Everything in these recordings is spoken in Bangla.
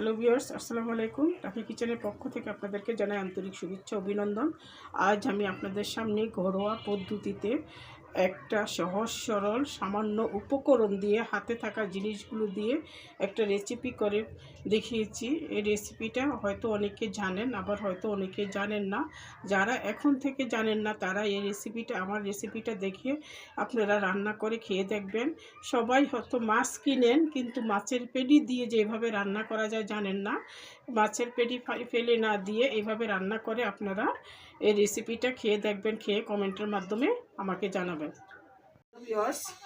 হ্যালো ভিউয়ার্স আসসালামু আলাইকুম রাফি কিচেনের পক্ষ থেকে আপনাদেরকে জানাই আন্তরিক শুভেচ্ছা, অভিনন্দন। আজ আমি আপনাদের সামনে ঘরোয়া পদ্ধতিতে একটা সহজ, সরল, সামান্য উপকরণ দিয়ে হাতে থাকা জিনিসগুলো দিয়ে একটা রেসিপি করে দেখিয়েছি। এই রেসিপিটা হয়তো অনেকে জানেন, আবার হয়তো অনেকে জানেন না। যারা এখন থেকে জানেন না, তারা এই রেসিপিটা আমার রেসিপিটা দেখে আপনারা রান্না করে খেয়ে দেখবেন। সবাই হয়তো মাছ কিনেন, কিন্তু মাছের পেডি দিয়ে যেভাবে রান্না করা যায় জানেন না। মাছের ফা- ফেলে না দিয়ে এভাবে রান্না করে আপনারা এই রেসিপিটা খেয়ে দেখবেন, খেয়ে কমেন্টের মাধ্যমে আমাকে জানাবেন।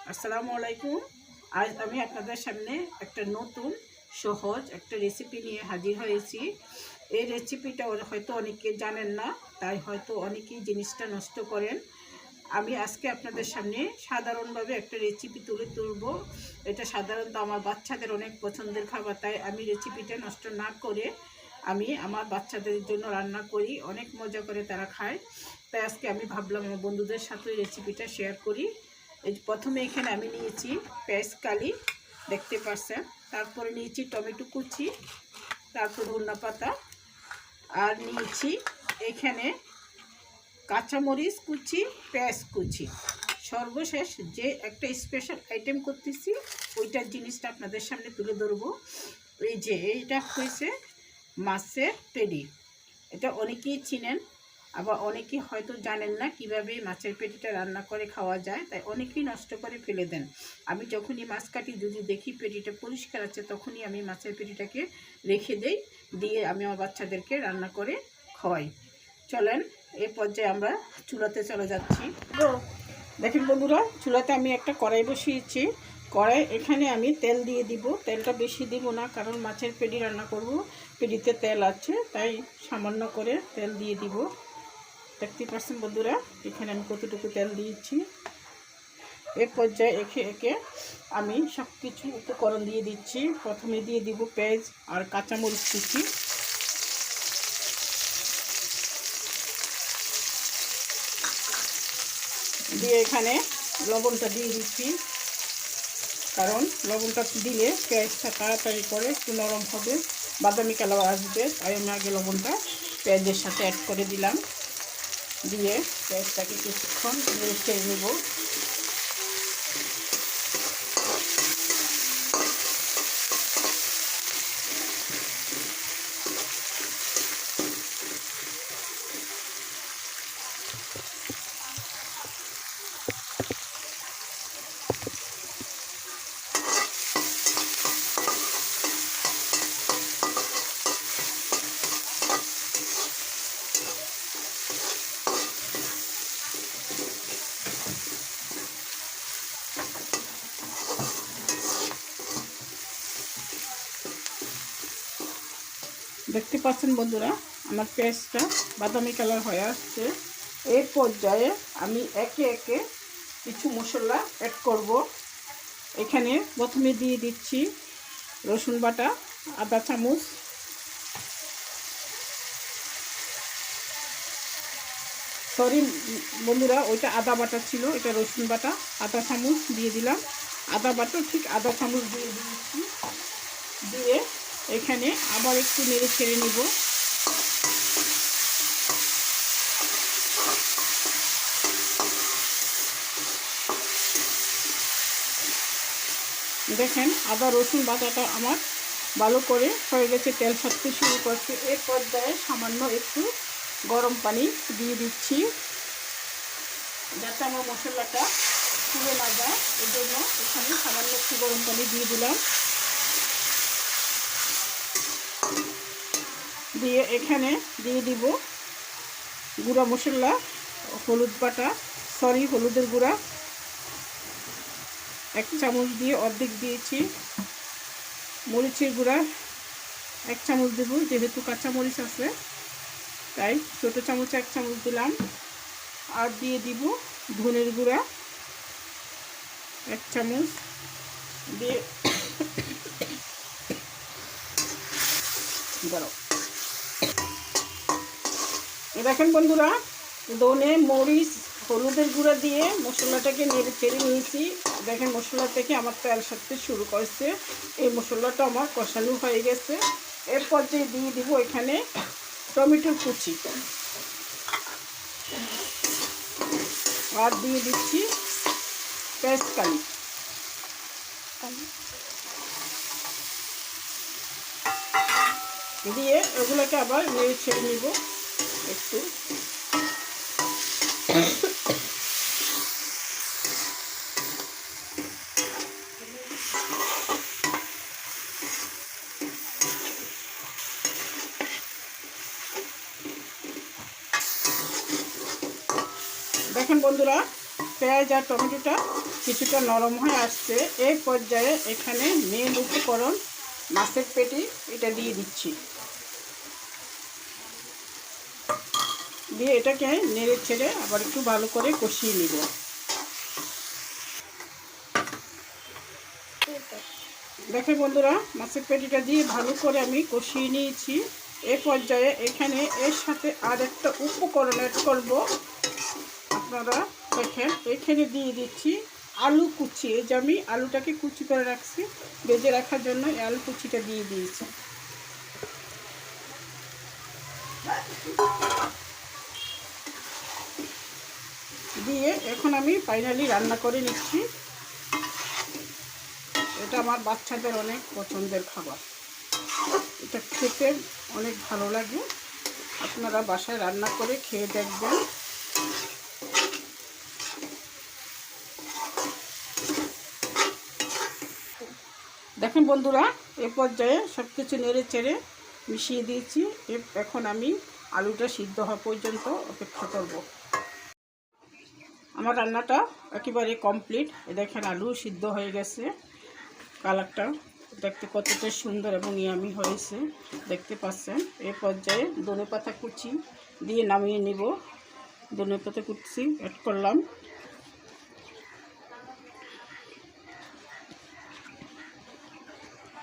আসসালামু আলাইকুম। আজ আমি আপনাদের সামনে একটা নতুন, সহজ একটা রেসিপি নিয়ে হাজির হয়েছি। এই রেসিপিটা হয়তো অনেকে জানেন না, তাই হয়তো অনেকেই জিনিসটা নষ্ট করেন। আমি আজকে আপনাদের সামনে সাধারণভাবে একটা রেসিপি তুলে তুলব। এটা সাধারণত আমার বাচ্চাদের অনেক পছন্দের খাবার, তাই আমি রেসিপিটা নষ্ট না করে আমি আমার বাচ্চাদের জন্য রান্না করি, অনেক মজা করে তারা খায়। তাই আজকে আমি ভাবলাম আমার বন্ধুদের সাথে ওই রেসিপিটা শেয়ার করি। এই প্রথমে এখানে আমি নিয়েছি পেঁয়াজ, কালি, দেখতে পাচ্ছেন তারপরে নিয়েছি টমেটো কুচি, তারপর ধন্যা পাতা আর নিয়েছি এখানে কাঁচামরিচ কুচি, পেঁয়াজ কুচি। সর্বশেষ যে একটা স্পেশাল আইটেম করতেছি, ওইটার জিনিসটা আপনাদের সামনে তুলে ধরবো। এই যে, এইটা হয়েছে মাছের পেডি এটা অনেকেই চিনেন, আবার অনেকেই হয়তো জানেন না কীভাবে মাছের পেটিটা রান্না করে খাওয়া যায়, তাই অনেকেই নষ্ট করে ফেলে দেন। আমি যখনই মাছ কাটি, যদি দেখি পেটিটা পরিষ্কার আছে, তখনই আমি মাছের পেটিটাকে রেখে দেই, দিয়ে আমি আমার বাচ্চাদেরকে রান্না করে খাওয়াই। চলেন এই পর্যায়ে আমরা চুলাতে চলে যাচ্ছি। দেখেন বন্ধুরা, চুলাতে আমি একটা কড়াই বসিয়েছি। কড়াই এখানে আমি তেল দিয়ে দিব। তেলটা বেশি দিব না, কারণ মাছের পেডি রান্না করব। পেডিতে তেল আছে, তাই সামান্য করে তেল দিয়ে দিব। দেখতে পাচ্ছেন বন্ধুরা, এখানে আমি কতটুকু তেল দিয়েছি। এ পর্যায়ে একে একে আমি সব কিছু উপকরণ দিয়ে দিচ্ছি। প্রথমে দিয়ে দিব পেঁয়াজ আর কাঁচামরিচ কুচি। দিয়ে এখানে লবণটা দিয়ে দিচ্ছি। কারণ লবণটা দিলে পেঁয়াজটা তাড়াতাড়ি করে একটু নরম হবে, বাদামি কালার আসবে। তাই আমি আগে লবণটা পেঁয়াজের সাথে অ্যাড করে দিলাম। দিয়ে পেঁয়াজটাকে কিছুক্ষণ রেখে নেব। দেখতে পাচ্ছেন বন্ধুরা, আমার পেঁয়াজটা বাদামি কালার হয়ে আসছে। এই পর্যায়ে আমি একে একে কিছু মশলা অ্যাড করব। এখানে প্রথমে দিয়ে দিচ্ছি রসুন বাটা, আদা চামচ। সরি বন্ধুরা, ওইটা আদা বাটা ছিল, এটা রসুন বাটা, আদা চামচ দিয়ে দিলাম। আদা বাটা ঠিক আদা চামচ দিয়ে দিয়েছি দিয়ে এখানে আবার একটু নেড়ে ছেড়ে নিব। দেখেন, আদা, রসুন বাটাটা আমার ভালো করে হয়ে গেছে, তেল ছাড়তে শুরু করছে। এর পর্যায়ে সামান্য একটু গরম পানি দিয়ে দিচ্ছি, যাতে আমার মশলাটা তুলে না যায়। এই জন্য এখানে সামান্য একটু গরম পানি দিয়ে দিলাম। দিয়ে এখানে দিয়ে দিব গুঁড়া মশলা, হলুদ বাটা সরি হলুদের গুঁড়া। এক চামচ দিয়ে অর্ধেক দিয়েছি মরিচের গুঁড়া। এক চামচ দেব, যেহেতু কাঁচা মরিচ আছে, তাই ছোটো চামচ এক চামচ দিলাম। আর দিয়ে দিব ধনের গুঁড়া, এক চামচ। দিয়ে দেখেন বন্ধুরা দনে মরিচ, হলুদের গুঁড়া দিয়ে মশলাটাকে নেড়ে চেড়ে নিয়েছি। দেখেন মশলা থেকে আমার তেল সারতে শুরু করেছে। এই মশলাটা আমার কষানো হয়ে গেছে। এরপর যে দিয়ে দিব এখানে টমেটোর কুচি। আর দিয়ে দিচ্ছি পেঁয়াজ কালি দিয়ে এগুলোকে আবার নেড়ে ছেড়ে নিব। একটু। দেখেন বন্ধুরা, পেঁয়াজ আর টমেটোটা কিছুটা নরম হয়ে আসছে। এই পর্যায়ে এখানে মেন উপকরণ, মাছের পেটি, এটা দিয়ে দিচ্ছি। দিয়ে এটাকে নেড়ে ছেড়ে আবার একটু ভালো করে কষিয়ে নিব। দেখেন বন্ধুরা, মাছের পেটিটা দিয়ে ভালো করে আমি কষিয়ে নিয়েছি। এ পর্যায়ে এখানে এর সাথে আর একটা উপকরণ অ্যাড করব। আপনারা দেখেন, এখানে দিয়ে দিচ্ছি আলু কুচি। এই যে আমি আলুটাকে কুচি করে রাখছি বেজে রাখার জন্য এই আলু কুচিটা দিয়ে দিয়েছি। দিয়ে এখন আমি ফাইনালি রান্না করে নিচ্ছি। এটা আমার বাচ্চাদের অনেক পছন্দের খাবার। এটা খেতে অনেক ভালো লাগে। আপনারা বাসায় রান্না করে খেয়ে দেখবেন। দেখেন বন্ধুরা, এ পর্যায়ে সব কিছু নেড়ে চেড়ে মিশিয়ে দিয়েছি। এখন আমি আলুটা সিদ্ধ হওয়া পর্যন্ত অপেক্ষা করব। আমার রান্নাটা একেবারে কমপ্লিট এ দেখেন আলু সিদ্ধ হয়ে গেছে। কালারটা দেখতে কতটা সুন্দর এবং ইয়ামি হয়েছে, দেখতে পাচ্ছেন। এ পর্যায়ে ধনে পাতা কুচি দিয়ে নামিয়ে নিব। ধনে পাতা কুচি অ্যাড করলাম।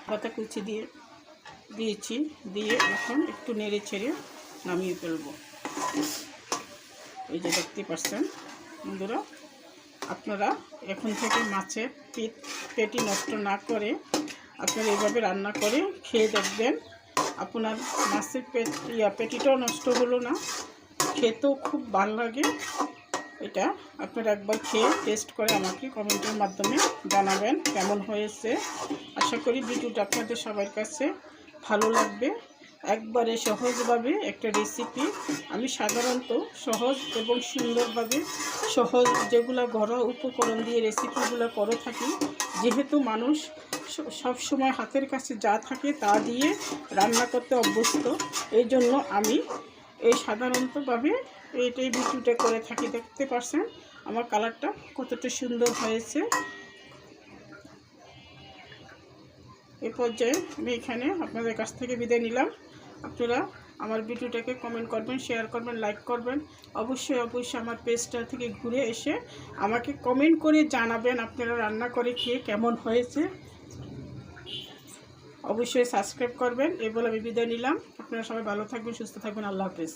পাতা কুচি দিয়ে দিয়েছি, দিয়ে এখন একটু নেড়ে ছেড়ে নামিয়ে ফেলব। এই যে দেখতে পাচ্ছেন। বন্ধুরা, আপনারা এখন থেকে মাছের পেট পেটি নষ্ট না করে আপনারা এইভাবে রান্না করে খেয়ে দেখবেন। আপনার মাছের পেট পেটিটাও নষ্ট হলো না। খেতেও খুব ভালো লাগে। এটা আপনারা একবার খেয়ে টেস্ট করে আমাকে কমেন্টের মাধ্যমে জানাবেন কেমন হয়েছে। আশা করি ভিডিওটা আপনাদের সবার কাছে ভালো লাগবে। একবারে সহজভাবে একটা রেসিপি আমি সাধারণত সহজ এবং সুন্দরভাবে সহজ যেগুলো ঘরোয়া উপকরণ দিয়ে রেসিপিগুলো করে থাকি, যেহেতু মানুষ সব সময় হাতের কাছে যা থাকে তা দিয়ে রান্না করতে অভ্যস্ত। এই জন্য আমি এই সাধারণতভাবে এইটাই ভিডিওটা করে থাকি। দেখতে পারছেন আমার কালারটা কতটা সুন্দর হয়েছে। এ পর্যায়ে আমি এখানে আপনাদের কাছ থেকে বিদায় নিলাম। আপনারা আমার ভিডিওটাকে কমেন্ট করবেন শেয়ার করবেন লাইক করবেন। অবশ্যই অবশ্যই আমার পেজটা থেকে ঘুরে এসে আমাকে কমেন্ট করে জানাবেন আপনারা রান্না করে খেয়ে কেমন হয়েছে। অবশ্যই সাবস্ক্রাইব করবেন। এই বলে আমি বিদায় নিলাম। আপনারা সবাই ভালো থাকবেন, সুস্থ থাকবেন। আল্লাহ হাফেজ।